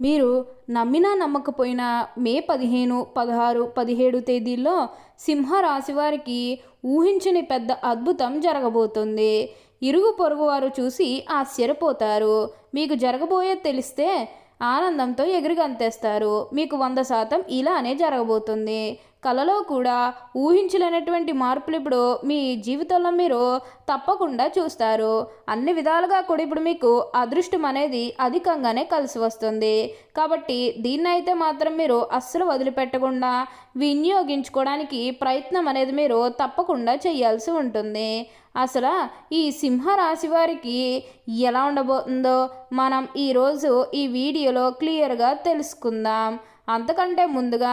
మీరు నమ్మినా నమ్మకపోయినా మే పదిహేను పదహారు పదిహేడు తేదీల్లో సింహరాశి వారికి ఊహించని పెద్ద అద్భుతం జరగబోతుంది. ఇరుగు పొరుగు వారు చూసి ఆశ్చర్యపోతారు. మీకు జరగబోయేది తెలిస్తే ఆనందంతో ఎగిరిగంతేస్తారు మీకు వంద శాతం ఇలానే జరగబోతుంది. కలలో కూడా ఊహించలేనటువంటి మార్పులు ఇప్పుడు మీ జీవితంలో మీరు తప్పకుండా చూస్తారు. అన్ని విధాలుగా కూడా ఇప్పుడు మీకు అదృష్టం అనేది అధికంగానే కలిసి వస్తుంది. కాబట్టి దీన్ని అయితే మాత్రం మీరు అస్సలు వదిలిపెట్టకుండా వినియోగించుకోవడానికి ప్రయత్నం అనేది మీరు తప్పకుండా చేయాల్సి ఉంటుంది. అసలు ఈ సింహరాశి వారికి ఎలా ఉండబోతుందో మనం ఈరోజు ఈ వీడియోలో క్లియర్గా తెలుసుకుందాం. అంతకంటే ముందుగా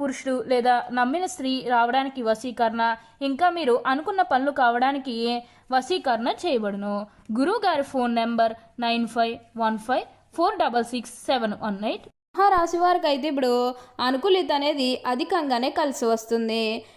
పురుషుడు లేదా నమ్మిన స్త్రీ రావడానికి వశీకరణ ఇంకా మీరు అనుకున్న పనులు కావడానికి వశీకరణ చేయబడును? గురువు గారి phone number nine five one five four double six seven one eight. మహారాశి వారికి అయితే ఇప్పుడు అనుకూలిత అనేది అధికంగానే కలిసి వస్తుంది.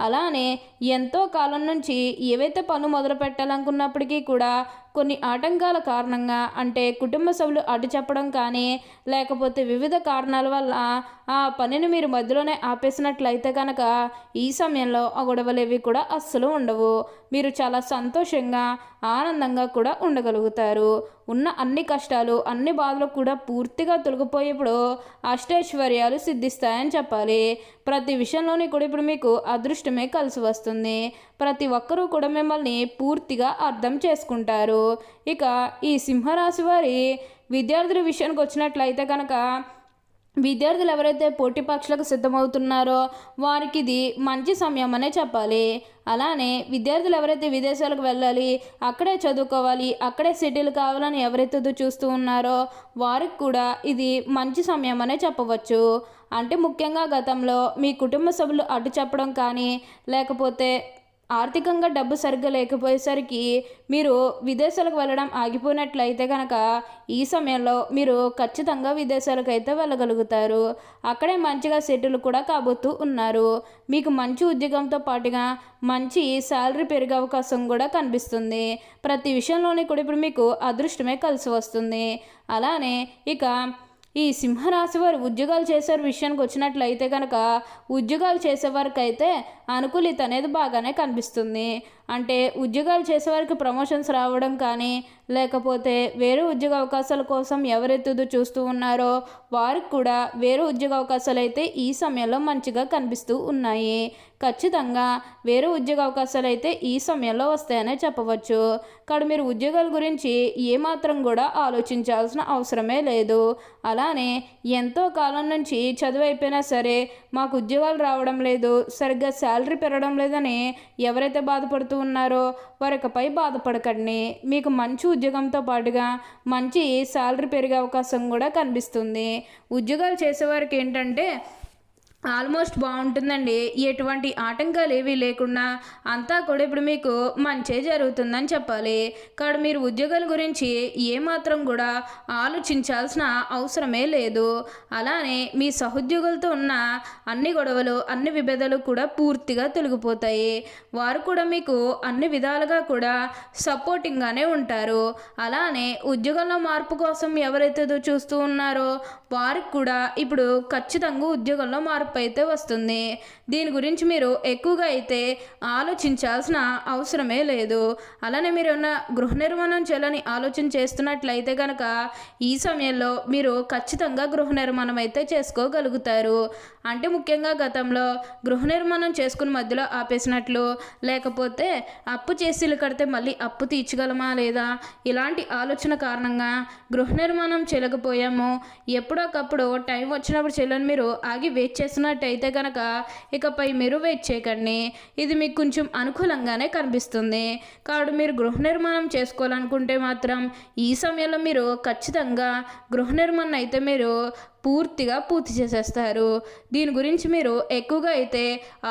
అలానే ఎంతో కాలం నుంచి ఏవైతే పనులు మొదలు పెట్టాలనుకున్నప్పటికీ కూడా కొన్ని ఆటంకాల కారణంగా అంటే కుటుంబ సభ్యులు అడ్డు చెప్పడం కానీ లేకపోతే వివిధ కారణాల వల్ల ఆ పనిని మీరు మధ్యలోనే ఆపేసినట్లయితే కనుక ఈ సమయంలో ఆ గొడవలేవి కూడా అస్సలు ఉండవు. మీరు చాలా సంతోషంగా ఆనందంగా కూడా ఉండగలుగుతారు. ఉన్న అన్ని కష్టాలు అన్ని బాధలు కూడా పూర్తిగా తొలగిపోయేప్పుడు అష్టైశ్వర్యాలు సిద్ధిస్తాయని చెప్పాలి. ప్రతి విషయంలోని కూడా ఇప్పుడు మీకు అదృష్టమే కలిసి వస్తుంది. ప్రతి ఒక్కరూ కూడా మిమ్మల్ని పూర్తిగా అర్థం చేసుకుంటారు. ఇక ఈ సింహరాశి వారి విద్యార్థుల విషయానికి వచ్చినట్లయితే కనుక విద్యార్థులు ఎవరైతే పోటీ పక్షులకు సిద్ధమవుతున్నారో వారికి ఇది మంచి సమయం అనే చెప్పాలి. అలానే విద్యార్థులు ఎవరైతే విదేశాలకు వెళ్ళాలి అక్కడే చదువుకోవాలి అక్కడే సెటిల్ కావాలని ఎవరైతే చూస్తూ ఉన్నారో వారికి కూడా ఇది మంచి సమయం అనే చెప్పవచ్చు. అంటే ముఖ్యంగా గతంలో మీ కుటుంబ సభ్యులు అడ్డు చెప్పడం కానీ లేకపోతే ఆర్థికంగా డబ్బు సరిగ్గా లేకపోయేసరికి మీరు విదేశాలకు వెళ్ళడం ఆగిపోయినట్లయితే కనుక ఈ సమయంలో మీరు ఖచ్చితంగా విదేశాలకు అయితే వెళ్ళగలుగుతారు. అక్కడే మంచిగా సెటిల్ కూడా కాబోతూ ఉన్నారు. మీకు మంచి ఉద్యోగంతో పాటుగా మంచి శాలరీ పెరిగే అవకాశం కూడా కనిపిస్తుంది. ప్రతి విషయంలోని కూడా ఇప్పుడు మీకు అదృష్టమే కలిసి వస్తుంది. అలానే ఇక ఈ సింహరాశి వారు ఉద్యోగాలు చేసే విషయానికి వచ్చినట్లయితే కనుక ఉద్యోగాలు చేసే వారికైతే అనుకూలిత అనేది బాగానే కనిపిస్తుంది. అంటే ఉద్యోగాలు చేసేవారికి ప్రమోషన్స్ రావడం కానీ లేకపోతే వేరే ఉద్యోగ అవకాశాల కోసం ఎవరెత్తుదు చూస్తూ ఉన్నారో వారికి కూడా వేరే ఉద్యోగ అవకాశాలు అయితే ఈ సమయంలో మంచిగా కనిపిస్తూ ఉన్నాయి. ఖచ్చితంగా వేరే ఉద్యోగ అవకాశాలు అయితే ఈ సమయంలో వస్తాయనే చెప్పవచ్చు. కానీ మీరు ఉద్యోగాల గురించి ఏమాత్రం కూడా ఆలోచించాల్సిన అవసరమే లేదు. అలానే ఎంతో కాలం నుంచి చదువు అయిపోయినా సరే మాకు ఉద్యోగాలు రావడం లేదు సరిగ్గా శాలరీ పెరగడం లేదని ఎవరైతే బాధపడుతూ ఉన్నారో వారికపై బాధపడకండి. మీకు మంచి ఉద్యోగంతో పాటుగా మంచి శాలరీ పెరిగే అవకాశం కూడా కనిపిస్తుంది. ఉద్యోగాలు చేసేవారికి ఏంటంటే ఆల్మోస్ట్ బాగుంటుందండి. ఎటువంటి ఆటంకాలు ఏవి లేకుండా అంతా కూడా ఇప్పుడు మీకు మంచే జరుగుతుందని చెప్పాలి. కాదు మీరు ఉద్యోగాల గురించి ఏమాత్రం కూడా ఆలోచించాల్సిన అవసరమే లేదు. అలానే మీ సహోద్యోగులతో ఉన్న అన్ని గొడవలు అన్ని విభేదాలు కూడా పూర్తిగా తొలగిపోతాయి. వారు కూడా మీకు అన్ని విధాలుగా కూడా సపోర్టింగ్గానే ఉంటారు. అలానే ఉద్యోగంలో మార్పు కోసం ఎవరైతే చూస్తూ ఉన్నారో వారికి కూడా ఇప్పుడు ఖచ్చితంగా ఉద్యోగంలో మార్పు అయితే వస్తుంది. దీని గురించి మీరు ఎక్కువగా అయితే ఆలోచించాల్సిన అవసరమే లేదు. అలానే మీరు ఉన్న గృహ నిర్మాణం చేయాలని ఆలోచన చేస్తున్నట్లయితే కనుక ఈ సమయంలో మీరు ఖచ్చితంగా గృహ నిర్మాణం అయితే చేసుకోగలుగుతారు. అంటే ముఖ్యంగా గతంలో గృహ నిర్మాణం చేసుకుని మధ్యలో ఆపేసినట్లు లేకపోతే అప్పు చేసి ఇల్లు కడితే మళ్ళీ అప్పు తీర్చగలమా లేదా? ఇలాంటి ఆలోచన కారణంగా గృహ నిర్మాణం చేయలేకపోయాము. ఎప్పుడొకప్పుడు టైం వచ్చినప్పుడు చెల్లని మీరు ఆగి వెయిట్ చేస్తున్నట్టయితే కనుక ఇకపై మీరు వెయిట్ చేయకండి ఇది మీకు కొంచెం అనుకూలంగానే కనిపిస్తుంది. కాబట్టి మీరు గృహ నిర్మాణం చేసుకోవాలనుకుంటే మాత్రం ఈ సమయంలో మీరు ఖచ్చితంగా గృహ నిర్మాణం అయితే మీరు పూర్తిగా పూర్తి చేసేస్తారు. దీని గురించి మీరు ఎక్కువగా అయితే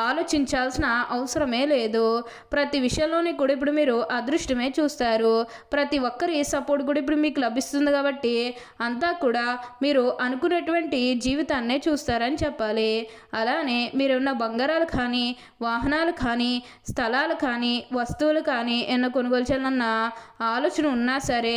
ఆలోచించాల్సిన అవసరమే లేదు. ప్రతి విషయంలోని కూడా ఇప్పుడు మీరు అదృష్టమే చూస్తారు. ప్రతి ఒక్కరి సపోర్ట్ కూడా ఇప్పుడు మీకు లభిస్తుంది కాబట్టి అంతా కూడా మీరు అనుకున్నటువంటి జీవితాన్నే చూస్తారని చెప్పాలి. అలానే మీరున్న బంగారాలు కానీ వాహనాలు కానీ స్థలాలు కానీ వస్తువులు కానీ ఎన్నో కొనుగోలు చేయాలన్న ఆలోచన ఉన్నా సరే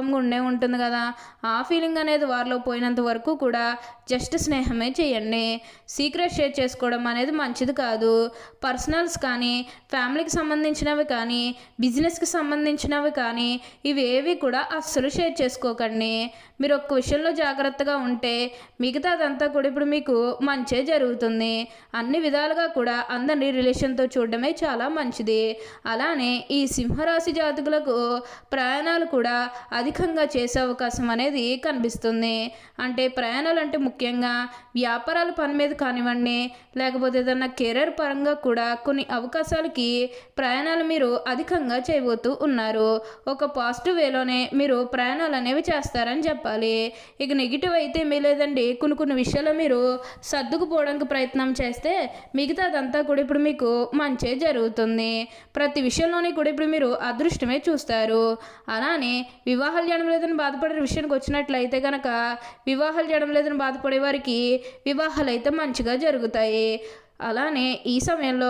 కన్ఫర్మ్గా ఉండే ఉంటుంది కదా. ఆ ఫీలింగ్ అనేది వారిలో పోయినంత వరకు కూడా జస్ట్ స్నేహమే చేయండి. సీక్రెట్ షేర్ చేసుకోవడం అనేది మంచిది కాదు. పర్సనల్స్ కానీ ఫ్యామిలీకి సంబంధించినవి కానీ బిజినెస్కి సంబంధించినవి కానీ ఇవి ఏవి కూడా అస్సలు షేర్ చేసుకోకండి. మీరు ఒక్క విషయంలో జాగ్రత్తగా ఉంటే మిగతాదంతా కూడా ఇప్పుడు మీకు మంచే జరుగుతుంది. అన్ని విధాలుగా కూడా అందరినీ రిలేషన్తో చూడడమే చాలా మంచిది. అలానే ఈ సింహరాశి జాతకులకు ప్రయాణాలు కూడా అధికంగా చేసే అవకాశం అనేది కనిపిస్తుంది. అంటే ప్రయాణాలు అంటే ముఖ్యంగా వ్యాపారాల పని మీద కానివ్వండి లేకపోతే ఏదన్నా కెరీర్ పరంగా కూడా కొన్ని అవకాశాలకి ప్రయాణాలు మీరు అధికంగా చేయబోతూ ఉన్నారు. ఒక పాజిటివ్ వేలోనే మీరు ప్రయాణాలు అనేవి చేస్తారని చెప్పాలి. ఇక నెగిటివ్ అయితే మీ లేదండి. కొన్ని కొన్ని విషయాలు మీరు సర్దుకుపోవడానికి ప్రయత్నం చేస్తే మిగతాదంతా కూడా ఇప్పుడు మీకు మంచే జరుగుతుంది. ప్రతి విషయంలోనే కూడా ఇప్పుడు మీరు అదృష్టమే చూస్తారు. అలానే వివాహాలు చేయడం లేదని బాధపడే విషయానికి వచ్చినట్లయితే కనుక వివాహాలు చేయడం లేదని బాధపడే వారికి వివాహాలు అయితే మంచిగా జరుగుతాయి. అలానే ఈ సమయంలో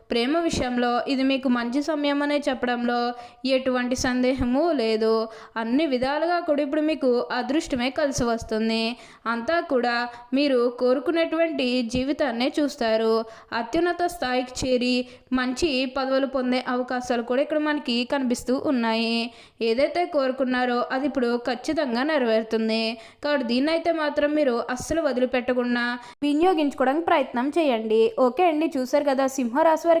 ప్రేమ విషయంలో ఇది మీకు మంచి సమయం అనే చెప్పడంలో ఎటువంటి సందేహము లేదు. అన్ని విధాలుగా కూడా ఇప్పుడు మీకు అదృష్టమే కలిసి వస్తుంది. అంతా కూడా మీరు కోరుకునేటువంటి జీవితాన్నే చూస్తారు. అత్యున్నత స్థాయికి చేరి మంచి పదవులు పొందే అవకాశాలు కూడా ఇక్కడ మనకి కనిపిస్తూ ఉన్నాయి. ఏదైతే కోరుకున్నారో అది ఇప్పుడు ఖచ్చితంగా నెరవేరుతుంది. కాబట్టి దీన్నైతే మాత్రం మీరు అస్సలు వదిలిపెట్టకుండా వినియోగించుకోవడానికి ప్రయత్నం చేయండి. ఓకే అండి చూసారు కదా సింహరాశి వారికి